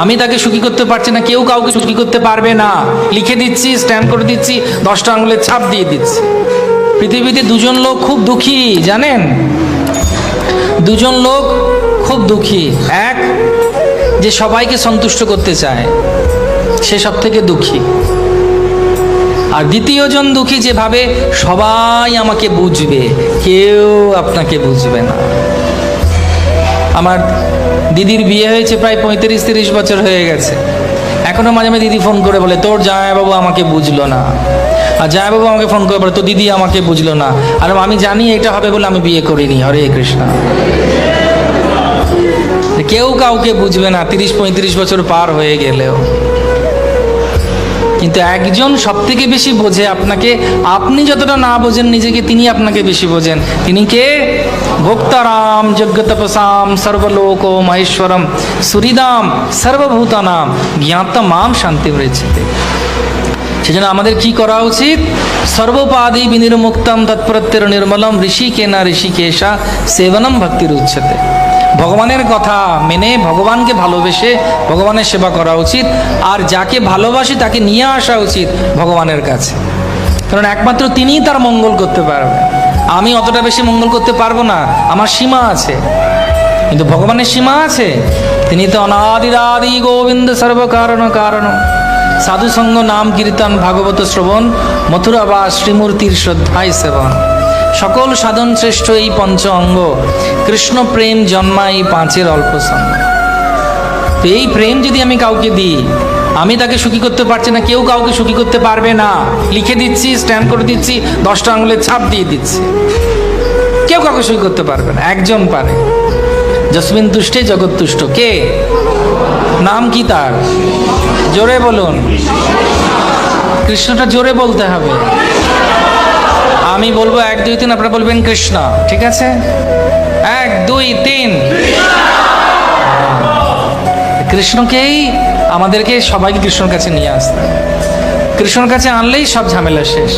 আমি তাকে সুখী করতে পারছি না, কেউ কাউকে সুখী করতে পারবে না। লিখে দিচ্ছি, স্ট্যাম্প করে দিচ্ছি, দশটা আঙুলের ছাপ দিয়ে দিচ্ছি। পৃথিবীতে দুজন লোক খুব দুঃখী, জানেন? দুজন লোক খুব দুঃখী। এক, যে সবাইকে সন্তুষ্ট করতে চায়, সে সব থেকে দুঃখী। আর দ্বিতীয় জন দুঃখী যে ভাবে সবাই আমাকে বুঝবে, কেউ আপনাকে বুঝবে না। আমার দিদির বিয়ে হয়েছে প্রায় পঁয়ত্রিশ, তিরিশ বছর হয়ে গেছে। এখনও মাঝে মাঝে দিদি ফোন করে বলে, তোর জামাইবাবু আমাকে বুঝলো না। আর জামাইবাবু আমাকে ফোন করে বলে, তো দিদি আমাকে বুঝলো না। আর আমি জানি এটা হবে বলে আমি বিয়ে করিনি। হরে কৃষ্ণ। কেউ কাউকে বুঝবে না, তিরিশ, পঁয়ত্রিশ বছর পার হয়ে গেলেও। কিন্তু একজন সব থেকে বেশি বোঝে আপনাকে, আপনি যতটা না বোঝেন নিজেকে, তিনি আপনাকে বেশি বোঝেন। তিনি কে? ভোক্তারাম যজ্ঞ তপসাম সর্বলোক, মহেশ্বরম, সুরিদাম, সর্বভূতানাম জ্ঞাত মাম শান্তি রয়েছে সেজন্য আমাদের কি করা উচিত? সর্বপাদি বিনির্মুক্তম তৎপ্রত্যের নির্মলম ঋষিকেনা ঋষিকেশা সেবনম ভক্তির উচ্ছেতে ভগবানের কথা মেনে ভগবানকে ভালোবেসে ভগবানের সেবা করা উচিত। আর যাকে ভালোবাসি তাকে নিয়ে আসা উচিত ভগবানের কাছে। কারণ একমাত্র তিনিই তার মঙ্গল করতে পারবে। আমি অতটা বেশি মঙ্গল করতে পারব না, আমার সীমা আছে। কিন্তু ভগবানের সীমা আছে। তিনি তো অনাদিরাদি গোবিন্দ সর্বকারণ কারণ। সাধু সঙ্গ নাম কীর্তন ভাগবত শ্রবণ মথুরা বা শ্রীমূর্তির শ্রদ্ধায় সেবন। সকল সাধন শ্রেষ্ঠ এই পঞ্চ অঙ্গ। কৃষ্ণ প্রেম জন্মা এই পাঁচের অল্প সঙ্গ। তো এই প্রেম যদি আমি কাউকে দিই, আমি তাকে সুখী করতে পারছি না, কেউ কাউকে সুখী করতে পারবে না। লিখে দিচ্ছি স্ট্যাম্প করে দিচ্ছি, দশটা আঙুলের ছাপ দিয়ে দিচ্ছি। কেউ কাউকে সুখী করতে পারবে না, একজন পারে। জসমিন তুষ্টে জগৎ তুষ্ট। কে? নাম কি তার? জোরে বলুন। কৃষ্ণটা জোরে বলতে হবে। আমি বলব এক, দুই, তিন, আপনারা বলবেন কৃষ্ণ, ঠিক আছে? এক, দুই, তিন। কৃষ্ণকেই আমাদেরকে সবাইকে কৃষ্ণর কাছে নিয়ে আসতে কৃষ্ণর কাছে আনলেই সব ঝামেলা শেষ।